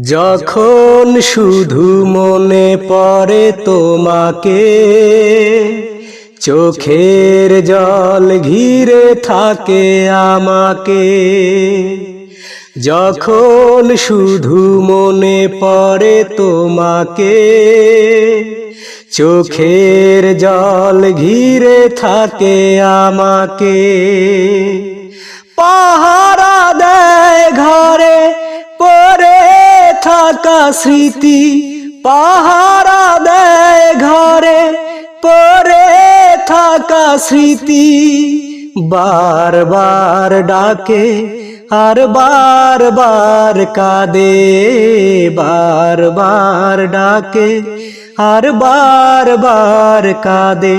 যখন শুধু মনে পড়ে তোমাকে, চোখের জল ঘিরে থাকে আমাকে। যখন শুধু মনে পড়ে তোমাকে, চোখের জল ঘিরে থাকে আমাকে। পাহারা দেয় থাকা স্মৃতি পাহারা দেয় ঘরে পরে থাকা স্মৃতি বারবার ডাকে আর বারবার কাঁদে বারবার ডাকে আর বারবার কাঁদে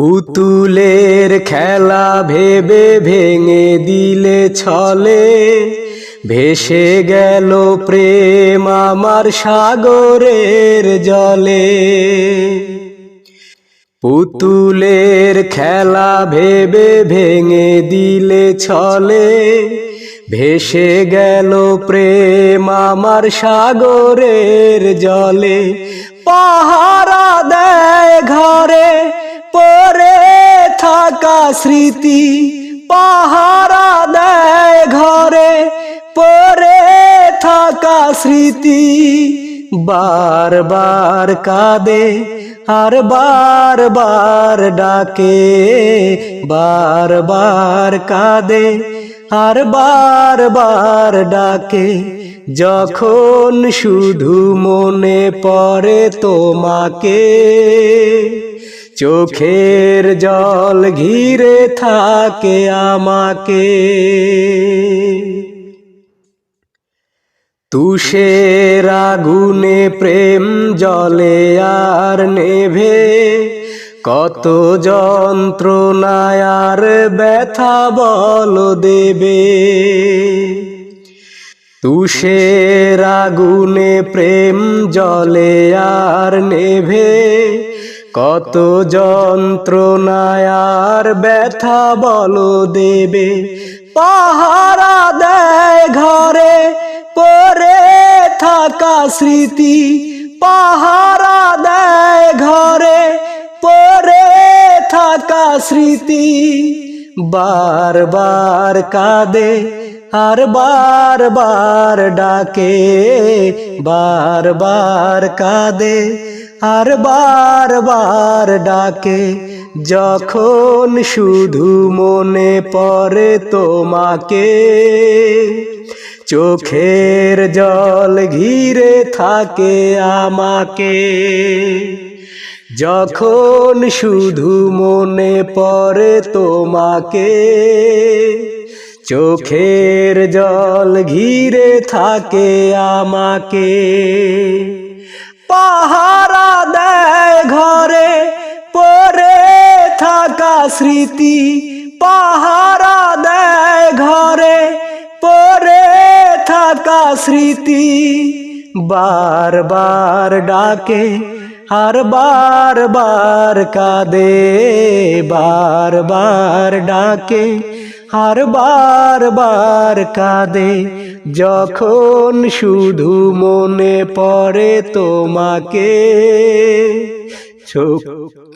পুতুলের খেলা ভেবে ভেঙে দিলে ছলে। ভেসে গেল প্রেম আমার সাগরের জলে। পুতুলের খেলা ভেবে ভেঙে দিলে ছলে। ভেসে গেল প্রেম আমার সাগরের জলে। পাহারা দেয় ঘরে পরে থাকা স্মৃতি পাহারা দেয় ঘরে। পরে থাকা স্মৃতি বারবার কাঁদে, আর বারবার ডাকে। বারবার কাঁদে, আর বারবার ডাকে। যখন শুধু মনে পড়ে তোমাকে চোখের জল ঘিরে থাকে আমাকে। তুষের আগুনে প্রেম জলে আর নেভে, কত যন্ত্রণায় আর ব্যথা বল দেবে। তুষের আগুনে প্রেম জলে আর নেভে কত যন্ত্রণায় আর ব্যথা বল দেবে। পাহারা দেয় ঘরে পরে থাকা স্মৃতি। পাহারা দেয় ঘরে পরে থাকা স্মৃতি। বারবার কাঁদে, আর বারবার ডাকে। বারবার কাঁদে আর বারবার ডাকে, যখন শুধু মনে পড়ে তোমাকে। চোখের জল ঘিরে থাকে আমাকে। যখন শুধু মনে পড়ে তোমাকে, চোখের জল ঘিরে থাকে আমাকে। পাহারা দেয় ঘরে পরে থাকা স্মৃতি পাহারা দেয় ঘরে পরে থাকা স্মৃতি বারবার ডাকে আর বারবার কাঁদে বারবার ডাকে আর বারবার কাঁদে। যখন শুধু মনে পড়ে তোমাকে